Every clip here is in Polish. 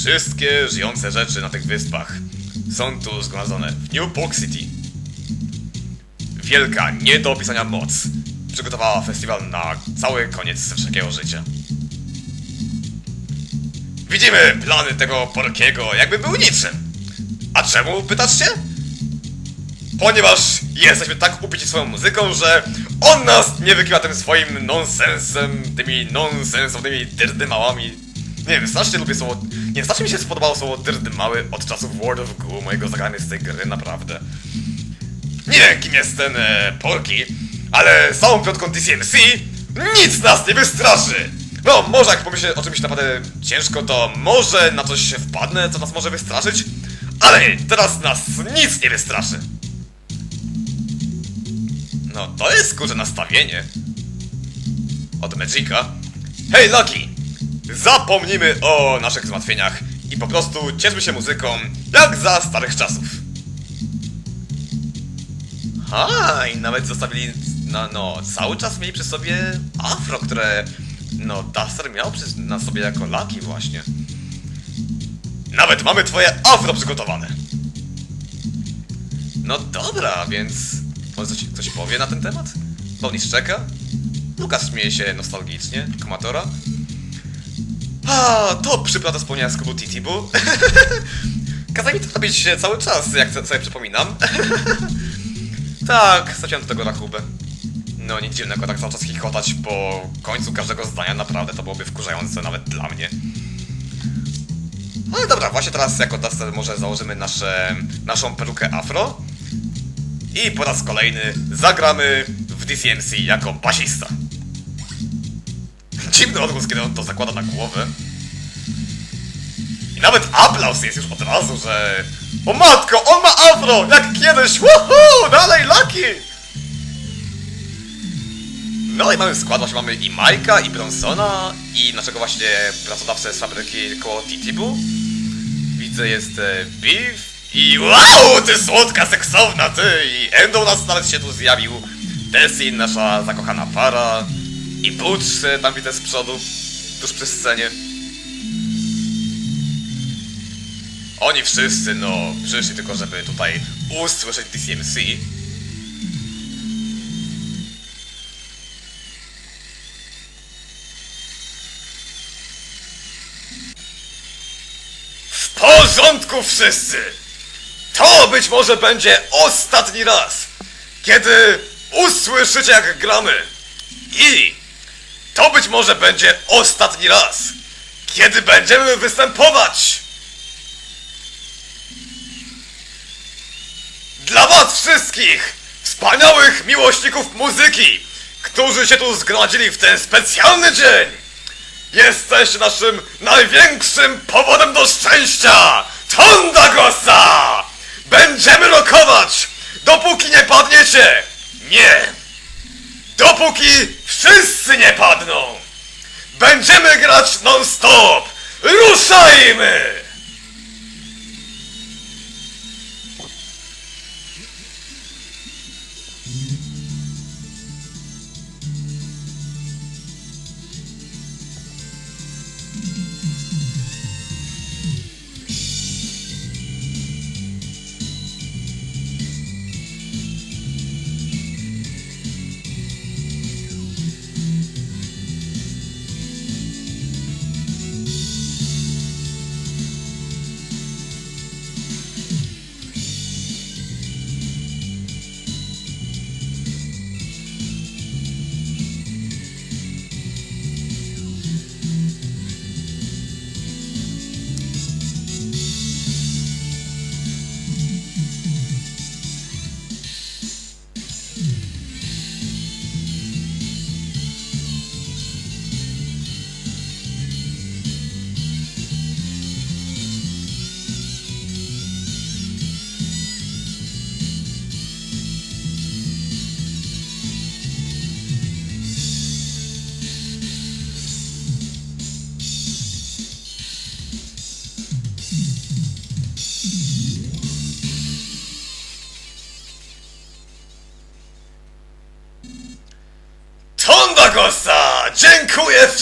Wszystkie żyjące rzeczy na tych wyspach są tu zgromadzone w New Pork City. Wielka, nie do opisania moc przygotowała festiwal na cały koniec wszelkiego życia. Widzimy plany tego Porkiego, jakby był niczym. A czemu, pytasz się? Ponieważ jesteśmy tak upici swoją muzyką, że on nas nie wykrywa tym swoim nonsensem, tymi nonsensownymi dyrdymałami. Nie wiem, strasznie lubię słowo... Nie, strasznie mi się spodobało słowo dyrdymały od czasów World of Goo, mojego zagrania z tej gry, naprawdę. Nie wiem, kim jest ten e, ale z całą piątką DCMC nic nas nie wystraszy! No, może jak pomyślę o czymś naprawdę ciężko, to może na coś się wpadnę, co nas może wystraszyć, ale teraz nas nic nie wystraszy. No, to jest kurze nastawienie. Od Magica. Hej, Lucky! Zapomnimy o naszych zmartwieniach i po prostu cieszmy się muzyką, jak za starych czasów. Ha, i nawet zostawili, no, no, cały czas mieli przy sobie afro, które, no, Duster miał przy, na sobie jako Lucky właśnie. Nawet mamy twoje afro przygotowane. No dobra, więc może coś, coś powie na ten temat? Bonnie czeka? Lukas śmieje się nostalgicznie, komatora. A, to przyplata wspomnienia z klubu Titibu. Kazali mi to robić cały czas, jak sobie przypominam. tak, straciłem do tego rachubę. No nic dziwnego, tak cały czas chichotać po końcu każdego zdania, naprawdę to byłoby wkurzające nawet dla mnie. Ale dobra, właśnie teraz jako Duster może założymy nasze, naszą perukę afro i po raz kolejny zagramy w DCMC jako basista. Dziwny odgłos, kiedy on to zakłada na głowę. I nawet aplauz jest już od razu, że... O matko, on ma afro! Jak kiedyś! Woohoo! Dalej, Lucky! No i mamy skład, właśnie mamy i Majka, i Bronsona, i naszego właśnie pracodawcę z fabryki koło Titibu. Widzę, jest e, Beef, i wow, ty słodka, seksowna, ty! I Endo nas nawet się tu zjawił. Tessie, nasza zakochana para. I e, tam widzę z przodu, tuż przy scenie. Oni wszyscy, no, przyszli tylko, żeby tutaj usłyszeć DCMC. W porządku wszyscy! To być może będzie ostatni raz, kiedy usłyszycie jak gramy. I to być może będzie ostatni raz, kiedy będziemy występować. Dla was wszystkich, wspaniałych miłośników muzyki, którzy się tu zgromadzili w ten specjalny dzień. Jesteście naszym największym powodem do szczęścia! Tondagosa! Będziemy rokować, dopóki nie padniecie! Nie! Dopóki wszyscy nie padną! Będziemy grać non-stop! Ruszajmy!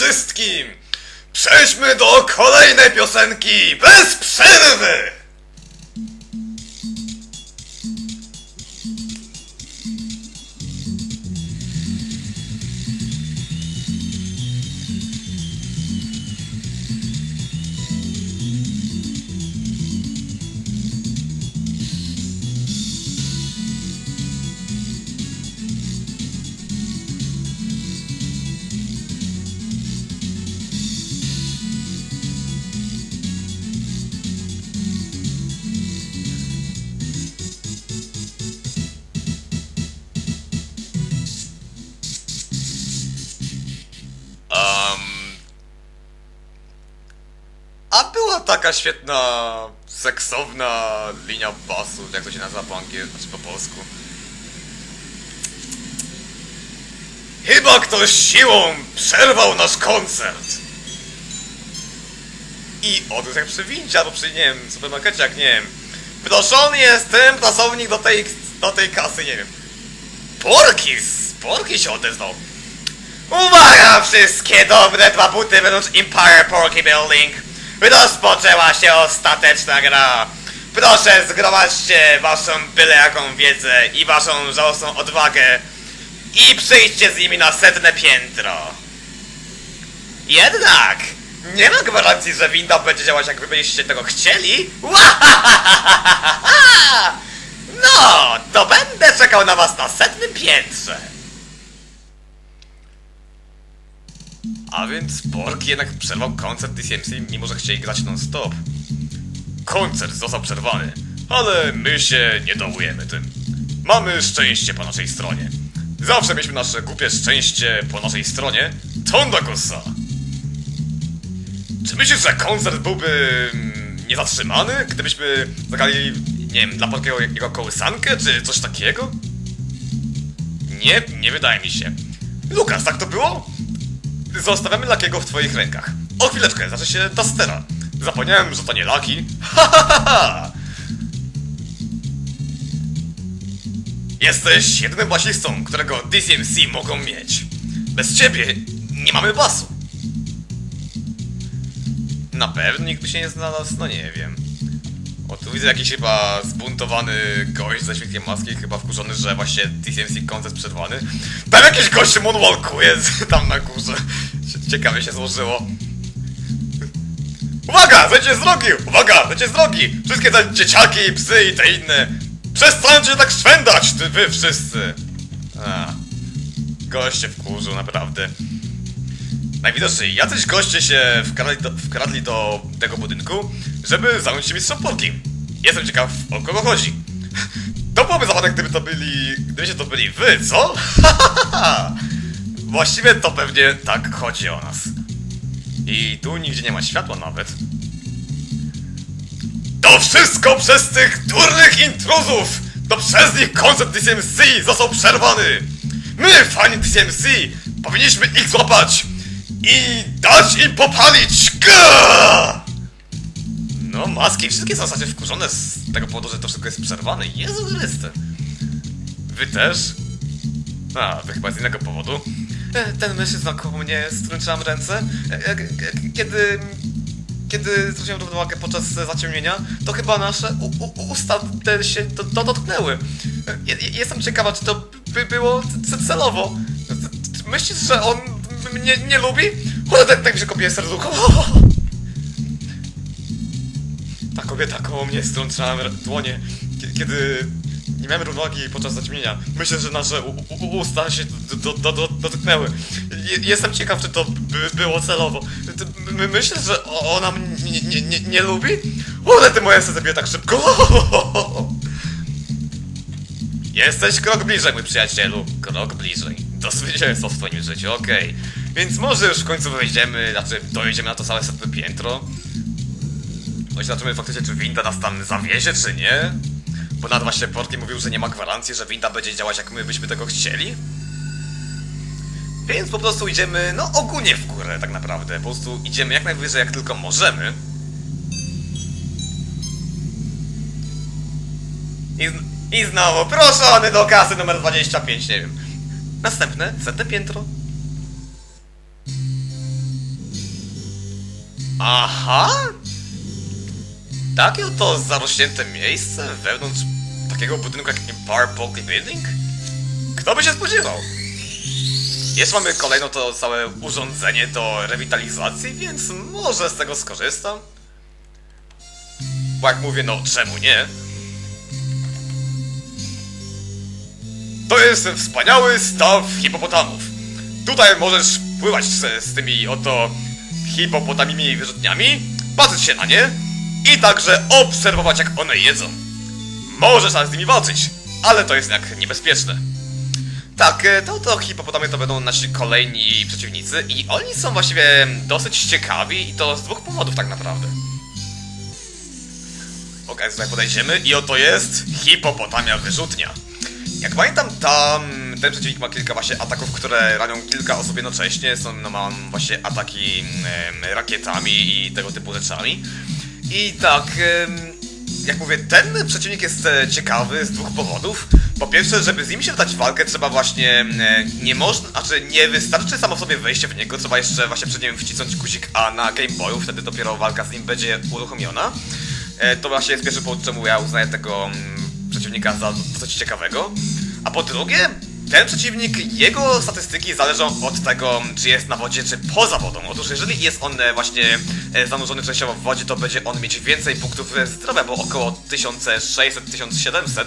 Wszystkim! Przejdźmy do kolejnej piosenki bez przerwy! Taka świetna, seksowna linia basu, jak to się nazywa po angielsku, czy po polsku. Chyba ktoś siłą przerwał nasz koncert. I odniósł jak przy windzie, albo przy, nie wiem, supermarkecie, jak nie wiem. Proszony jest ten pracownik do tej, do tej kasy, nie wiem. Porkis! Porkis się odezwał. Uwaga wszystkie dobre dwa buty wewnątrz Empire Porky Building! Rozpoczęła się ostateczna gra! Proszę zgromadźcie waszą byle jaką wiedzę i waszą żałosną odwagę i przyjdźcie z nimi na setne piętro! Jednak! Nie ma gwarancji, że winda będzie działać jak wy byście tego chcieli! No, to będę czekał na was na setnym piętrze! A więc Pork jednak przerwał koncert DCMC, mimo że chcieli grać non-stop. Koncert został przerwany, ale my się nie dołujemy tym. Mamy szczęście po naszej stronie. Zawsze mieliśmy nasze głupie szczęście po naszej stronie. Tondagosa! Czy myślisz, że koncert byłby mm, niezatrzymany, gdybyśmy zagrali, nie wiem, dla Porkiego jego kołysankę, czy coś takiego? Nie, nie wydaje mi się. Lukas, tak to było? Zostawiamy Lakiego w twoich rękach. O chwileczkę, znaczy się Dustera. Zapomniałem, że to nie Laki. Ha, ha, ha, ha. Jesteś jedynym basistą, którego DCMC mogą mieć. Bez ciebie nie mamy basu. Na pewno nikt by się nie znalazł? No nie wiem. O, tu widzę jakiś chyba zbuntowany gość ze świetkiem maski, chyba wkurzony, że właśnie TCMC koncert przerwany. Tam jakiś gość moonwalkuje tam na górze. Cie- Ciekawie się złożyło. Uwaga! Zejdźcie z drogi! Uwaga! Zejdźcie z drogi! Wszystkie te dzieciaki, psy i te inne! Przestańcie tak szwendać, ty wy wszyscy! A. Goście wkurzył, naprawdę. Najwidoczniej jacyś goście się wkradli do, wkradli do tego budynku, żeby zająć się mistrzem. Jestem ciekaw, o kogo chodzi. To byłoby zabawne, gdyby to byli... gdybyście to byli wy, co? Właściwie to pewnie tak chodzi o nas. I tu nigdzie nie ma światła nawet. To wszystko przez tych durnych intruzów! To przez nich koncert DCMC został przerwany! My, fani DCMC, powinniśmy ich złapać i dać im popalić! Gah! No, maski wszystkie są w zasadzie wkurzone z tego powodu, że to wszystko jest przerwane. Jezu Chryste. Wy też? A, wy chyba z innego powodu. E, Ten mężczyzna koło mnie, z ręce, e, e, kiedy... Kiedy zwróciłem równowagę podczas zaciemnienia, to chyba nasze u, u, usta te się do, do, dotknęły. Je, je- jestem ciekawa, czy to by było celowo. Myślisz, że on mnie nie lubi? Kurde, tak, tak mi się serducho. Ta kobieta koło mnie, r- dłonie, kie- kiedy nie miałem równowagi podczas zaćmienia. Myślę, że nasze usta się do, do, do, do, dotknęły. Je, jestem ciekaw, czy to by było celowo. My, myślę, że ona mnie nie, nie, nie lubi? One ty moje serce bije tak szybko. Jesteś krok bliżej, mój przyjacielu. Krok bliżej. Do zwycięstwa w twoim życiu, okej. Więc może już w końcu wejdziemy, znaczy dojedziemy na to całe setne piętro. Choć zobaczymy faktycznie, czy winda nas tam zawiezie, czy nie. Bo nawet właśnie Porki mówił, że nie ma gwarancji, że winda będzie działać jak my byśmy tego chcieli. Więc po prostu idziemy, no ogólnie w górę tak naprawdę. Po prostu idziemy jak najwyżej jak tylko możemy. I, I znowu proszony do kasy numer 25, nie wiem. Następne, setne piętro. Aha! Takie oto zarośnięte miejsce wewnątrz takiego budynku jak Empire Bulky Building? Kto by się spodziewał? Jeszcze mamy kolejno to całe urządzenie do rewitalizacji, więc może z tego skorzystam. Bo jak mówię, no czemu nie? To jest wspaniały staw hipopotamów. Tutaj możesz pływać z, z tymi oto hipopotamimi wyrzutniami, patrzeć się na nie i także obserwować jak one jedzą. Możesz z nimi walczyć, ale to jest jednak niebezpieczne. Tak, e, to, to hipopotamy to będą nasi kolejni przeciwnicy i oni są właściwie dosyć ciekawi i to z dwóch powodów tak naprawdę. Okej, tutaj podejdziemy i oto jest hipopotamia wyrzutnia. Jak pamiętam, tam ten przeciwnik ma kilka właśnie ataków, które ranią kilka osób jednocześnie. Są, no, mam właśnie ataki em, rakietami i tego typu rzeczami. I tak, em, jak mówię, ten przeciwnik jest e, ciekawy z dwóch powodów. Po pierwsze, żeby z nim się wdać w walkę, trzeba właśnie e, nie można, znaczy nie wystarczy samo sobie wejście w niego, trzeba jeszcze właśnie przed nim wcisnąć guzik A na Game Boyu, wtedy dopiero walka z nim będzie uruchomiona. E, To właśnie jest pierwszy powód, czemu ja uznaję tego przeciwnika za dosyć ciekawego. A po drugie, ten przeciwnik, jego statystyki zależą od tego, czy jest na wodzie, czy poza wodą. Otóż jeżeli jest on e, właśnie e, zanurzony częściowo w wodzie, to będzie on mieć więcej punktów e, zdrowia, bo około 1600-1700.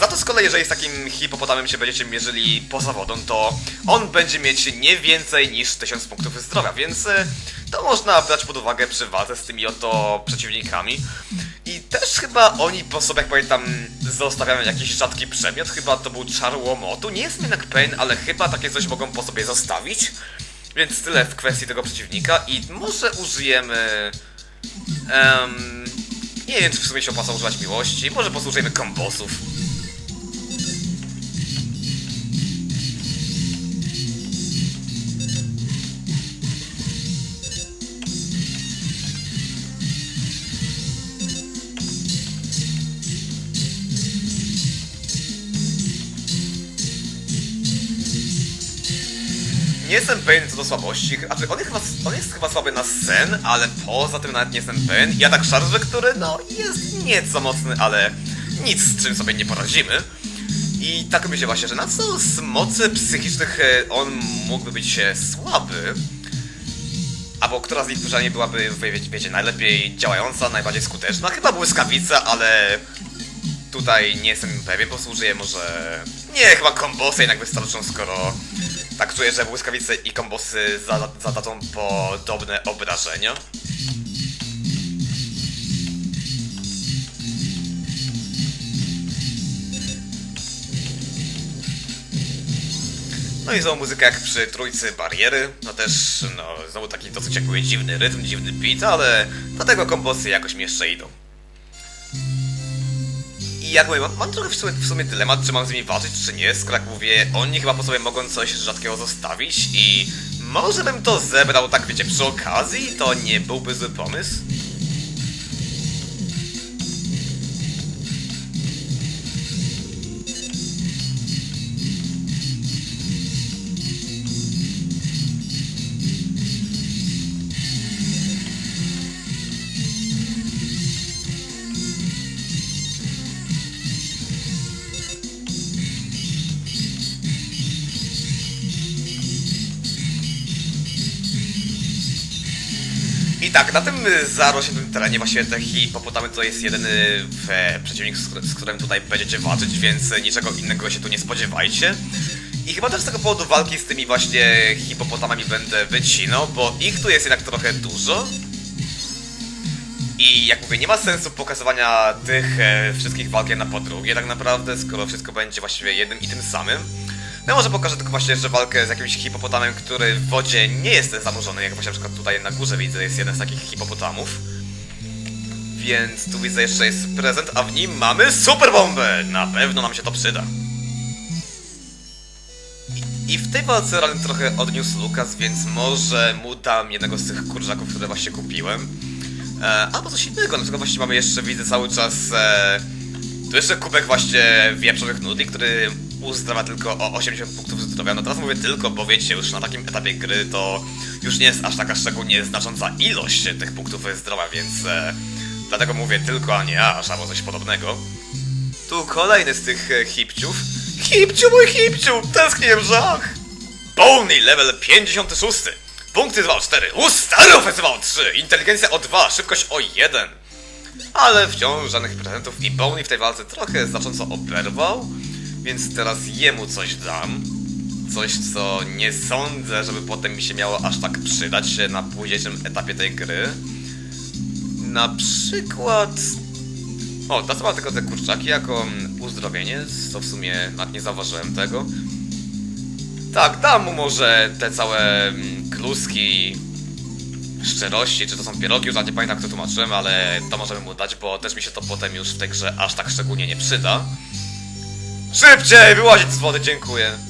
Za to z kolei, jeżeli z takim hipopotamem się będziecie mierzyli poza wodą, to on będzie mieć nie więcej niż 1000 punktów zdrowia, więc to można brać pod uwagę przy walce z tymi oto przeciwnikami. I też chyba oni po sobie, jak pamiętam, zostawiają jakiś rzadki przedmiot, chyba to był czar łomotu, nie jestem jednak pewien, ale chyba takie coś mogą po sobie zostawić. Więc tyle w kwestii tego przeciwnika i może użyjemy... em, nie wiem, czy w sumie się opłaca używać miłości, może posłużyjmy kombosów. Nie jestem pewien co do słabości, znaczy on jest, chyba, on jest chyba słaby na sen, ale poza tym nawet nie jestem pewien. I atak szarży, który no jest nieco mocny, ale nic z czym sobie nie poradzimy. I tak myślę właśnie, że na co z mocy psychicznych e, on mógłby być e, słaby? Albo która z nich przynajmniej byłaby, wiecie, wiecie, najlepiej działająca, najbardziej skuteczna? Chyba błyskawica, ale tutaj nie jestem pewien, posłużyję może... Nie, chyba kombosy jednak wystarczą, skoro tak czuję, że błyskawice i kombosy za- zadadzą podobne obrażenia. No i znowu muzyka jak przy trójcy bariery, no też, no, znowu taki dosyć jakby dziwny rytm, dziwny beat, ale do tego kombosy jakoś mi jeszcze idą. I jak mówię, mam, mam trochę w sumie, w sumie dylemat, czy mam z nimi walczyć, czy nie, skoro jak mówię, oni chyba po sobie mogą coś rzadkiego zostawić i może bym to zebrał, tak wiecie, przy okazji, to nie byłby zły pomysł. I tak, na tym y, zarośniętym terenie właściwie te hipopotamy to jest jedyny e, przeciwnik, z, z którym tutaj będziecie walczyć, więc niczego innego się tu nie spodziewajcie. I chyba też z tego powodu walki z tymi właśnie hipopotamami będę wycinał, bo ich tu jest jednak trochę dużo. I jak mówię, nie ma sensu pokazywania tych e, wszystkich walk na podrugie tak naprawdę, skoro wszystko będzie właściwie jednym i tym samym. No może pokażę tylko właśnie jeszcze walkę z jakimś hipopotamem, który w wodzie nie jest zanurzony, jak właśnie na przykład tutaj na górze widzę, jest jeden z takich hipopotamów. Więc tu widzę jeszcze jest prezent, a w nim mamy super bombę! Na pewno nam się to przyda. I, w tej walce Ralen trochę odniósł Lukas, więc może mu dam jednego z tych kurczaków, które właśnie kupiłem. E, albo coś innego, na przykład właśnie mamy jeszcze, widzę cały czas... E, tu jeszcze kubek właśnie wieprzowych nudli, który uzdrawia tylko o 80 punktów zdrowia. No teraz mówię tylko, bo wiecie, już na takim etapie gry to już nie jest aż taka szczególnie znacząca ilość tych punktów zdrowia, więc e, dlatego mówię tylko, a nie aż, albo coś podobnego. Tu kolejny z tych e, hipciów. Hipciu, mój hipciu! Tęskniłem, że ach! Boney, level 56. Punkty 2 o 4. U, stary ofensywa o 3. Inteligencja o 2. Szybkość o 1. Ale wciąż żadnych prezentów i Boney w tej walce trochę znacząco oberwał. Więc teraz jemu coś dam. Coś, co nie sądzę, żeby potem mi się miało aż tak przydać się na późniejszym etapie tej gry. Na przykład... O, dostałem tylko te kurczaki jako mm, uzdrowienie, co w sumie nawet nie zauważyłem tego. Tak, dam mu może te całe mm, kluski szczerości, czy to są pierogi, już nie pamiętam kto tłumaczyłem, ale to możemy mu dać, bo też mi się to potem już w tej grze aż tak szczególnie nie przyda. Szybciej, wyłazić z wody, dziękuję.